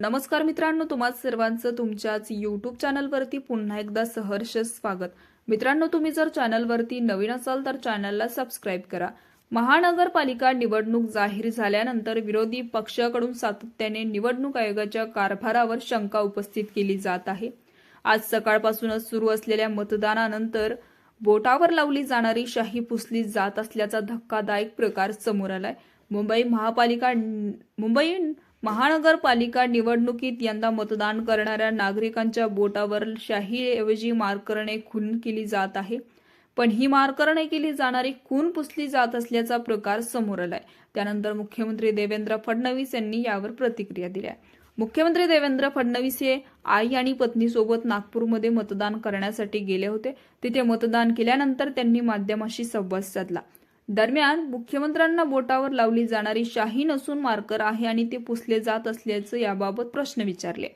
नमस्कार मित्रांनो तुम्हा सर्वांचं तुमच्याच यूट्यूब चॅनलवरती पुन्हा एकदा सहर्ष स्वागत. मित्रांनो तुम्ही जर चॅनलवरती नवीन असाल तर चॅनलला सबस्क्राईब करा. महानगरपालिका निवडणूक जाहीर झाल्यानंतर विरोधी पक्षाकडून सातत्याने निवडणूक आयोगाच्या कारभारावर शंका उपस्थित केली जात आहे. आज सकाळपासूनच सुरू असलेल्या मतदानानंतर बोटावर लावली जाणारी शाही पुसली जात असल्याचा धक्कादायक प्रकार समोर आलाय. मुंबई महापालिका मुंबई महानगरपालिका निवडणुकीत यंदा मतदान करणाऱ्या नागरिकांच्या बोटावर शाहीऐवजी मारकरणे खून केली जात आहे. पण ही मारकरणे केली जाणारी खून पुसली जात असल्याचा प्रकार समोर आलाय. त्यानंतर मुख्यमंत्री देवेंद्र फडणवीस यांनी यावर प्रतिक्रिया दिल्या. मुख्यमंत्री देवेंद्र फडणवीस हे आई आणि पत्नीसोबत नागपूरमध्ये मतदान करण्यासाठी गेले होते. तिथे मतदान केल्यानंतर त्यांनी माध्यमाशी संवाद साधला. दरम्यान मुख्यमंत्र्यांना बोटावर लावली जाणारी शाही नसून मार्कर आहे आणि ते पुसले जात असल्याचं याबाबत प्रश्न विचारले.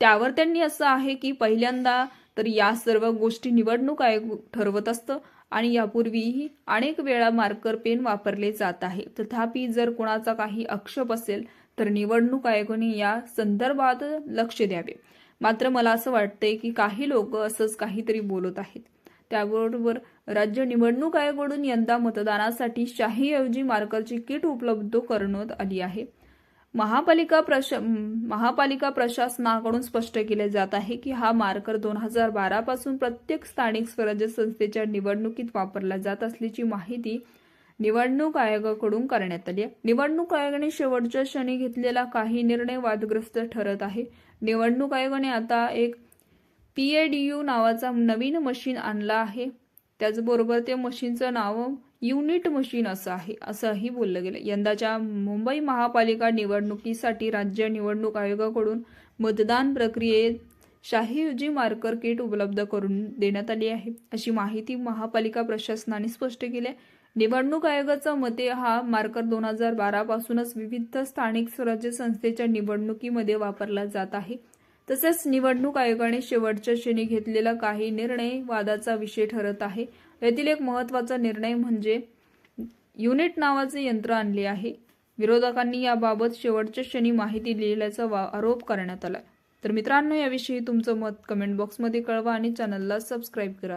त्यावर त्यांनी असं आहे की पहिल्यांदा तर या सर्व गोष्टी निवडणूक आयोग ठरवत असतं आणि यापूर्वीही अनेक वेळा मार्कर पेन वापरले जात आहे. तथापि जर कोणाचा काही आक्षेप असेल तर निवडणूक आयोगाने या संदर्भात लक्ष द्यावे. मात्र मला असं वाटतंय की काही लोक असंच काहीतरी बोलत आहेत. त्याबरोबर राज्य निवडणूक आयोगाकडून यंदा मतदानासाठी शाहीऐवजी मार्करची किट उपलब्ध करण्यात आली आहे. महापालिका प्रश महापालिका प्रशासनाकडून स्पष्ट केले जात आहे की हा मार्कर दोन हजार बारा पासून प्रत्येक स्थानिक स्वराज्य संस्थेच्या निवडणुकीत वापरला जात असल्याची माहिती निवडणूक आयोगाकडून करण्यात आली आहे. निवडणूक आयोगाने शेवटच्या क्षणी घेतलेला काही निर्णय वादग्रस्त ठरत आहे. निवडणूक आयोगाने आता एक पी ए डी यू नावाचा नवीन मशीन आणला आहे. त्याचबरोबर त्या मशीनचं नाव युनिट मशीन असं आहे असंही बोललं गेलं. यंदाच्या मुंबई महापालिका निवडणुकीसाठी राज्य निवडणूक आयोगाकडून मतदान प्रक्रियेत शाहीजी मार्कर किट उपलब्ध करून देण्यात आली आहे. अशी माहिती महापालिका प्रशासनाने स्पष्ट केली आहे. निवडणूक आयोगाचा मते हा मार्कर दोन हजार बारापासूनच विविध स्थानिक स्वराज्य संस्थेच्या निवडणुकीमध्ये वापरला जात आहे. तसेच निवडणूक आयोगाने शेवटच्या क्षणी घेतलेला काही निर्णय वादाचा विषय ठरत आहे. यातील एक महत्त्वाचा निर्णय म्हणजे युनिट नावाचे यंत्र आणले आहे. विरोधकांनी याबाबत शेवटच्या क्षणी माहिती लिहिल्याचा वा- आरोप करण्यात आला. तर मित्रांनो याविषयी तुमचं मत कमेंट बॉक्समध्ये कळवा आणि चॅनलला सबस्क्राईब करा.